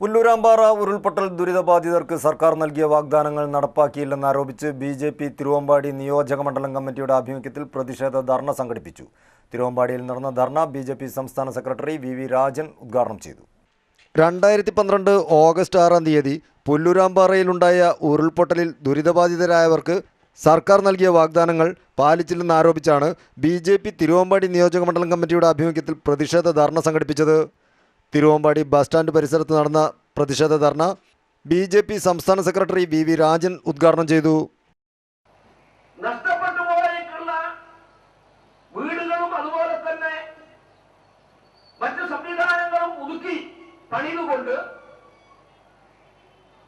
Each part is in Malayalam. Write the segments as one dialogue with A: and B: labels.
A: പുല്ലൂരാമ്പാറ ഉരുൾപൊട്ടൽ ദുരിതബാധിതർക്ക് സർക്കാർ നൽകിയ വാഗ്ദാനങ്ങൾ നടപ്പാക്കിയില്ലെന്നാരോപിച്ച് ബി ജെ പി തിരുവമ്പാടി നിയോജക മണ്ഡലം കമ്മിറ്റിയുടെ ആഭിമുഖ്യത്തിൽ പ്രതിഷേധ ധർണ സംഘടിപ്പിച്ചു. തിരുവമ്പാടിയിൽ നടന്ന ധർണ ബി ജെ പി സംസ്ഥാന സെക്രട്ടറി വി വി രാജൻ ഉദ്ഘാടനം ചെയ്തു. രണ്ടായിരത്തി പന്ത്രണ്ട് ഓഗസ്റ്റ് ആറാം തീയതി പുല്ലൂരാമ്പാറയിലുണ്ടായ ഉരുൾപൊട്ടലിൽ ദുരിതബാധിതരായവർക്ക് സർക്കാർ നൽകിയ വാഗ്ദാനങ്ങൾ പാലിച്ചില്ലെന്നാരോപിച്ചാണ് ബി ജെ പി തിരുവമ്പാടി നിയോജക മണ്ഡലം കമ്മിറ്റിയുടെ ആഭിമുഖ്യത്തിൽ പ്രതിഷേധ ധർണ സംഘടിപ്പിച്ചത്. തിരുവമ്പാടി ബസ് സ്റ്റാൻഡ് പരിസരത്ത് നടന്ന പ്രതിഷേധ ധർണ ബി ജെ പി സംസ്ഥാന സെക്രട്ടറി വി വി രാജൻ ഉദ്ഘാടനം ചെയ്തു.
B: വീടുകളും അതുപോലെ തന്നെ പണിതുകൊണ്ട്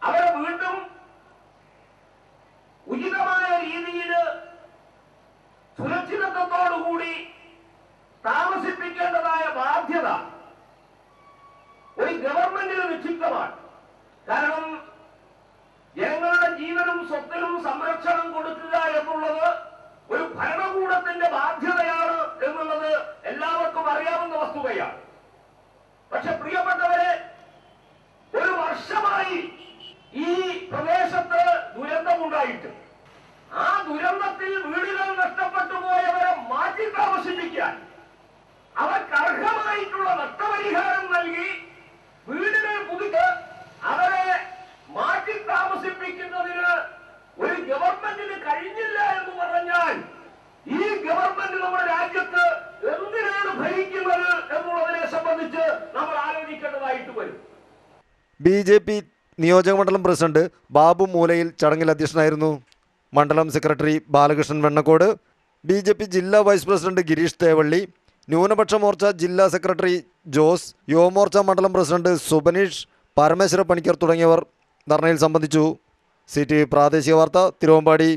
B: അവരെ വീണ്ടും കാരണം ജനങ്ങളുടെ ജീവനും സ്വത്തിനും സംരക്ഷണം കൊടുക്കുക എന്നുള്ളത് ഒരു ഭരണകൂടത്തിന്റെ ബാധ്യതയാണ് എന്നുള്ളത് എല്ലാവർക്കും അറിയാവുന്ന വസ്തുതയാണ്. പക്ഷെ പ്രിയപ്പെട്ടവരെ ഒരു വർഷമായി ഈ പ്രദേശത്ത് ദുരന്തമുണ്ടായിട്ട്. ആ ദുരന്തത്തിൽ വീടുകൾ നഷ്ടപ്പെട്ടു പോയവരെ
A: ബി ജെ പി നിയോജക മണ്ഡലം പ്രസിഡന്റ് ബാബു മൂലയിൽ ചടങ്ങിൽ അധ്യക്ഷനായിരുന്നു മണ്ഡലം secretary Balakrishnan Vennakode B J P ജില്ലാ വൈസ് പ്രസിഡന്റ് ഗിരീഷ് തേവള്ളി ന്യൂനപക്ഷ മോർച്ച ജില്ലാ സെക്രട്ടറി ജോസ് യുവമോർച്ച മണ്ഡലം പ്രസിഡന്റ് സുബനീഷ് പരമേശ്വര പണിക്കർ തുടങ്ങിയവർ ധർണയിൽ സംബന്ധിച്ചു. സി പ്രാദേശിക വാർത്ത തിരുവമ്പാടി.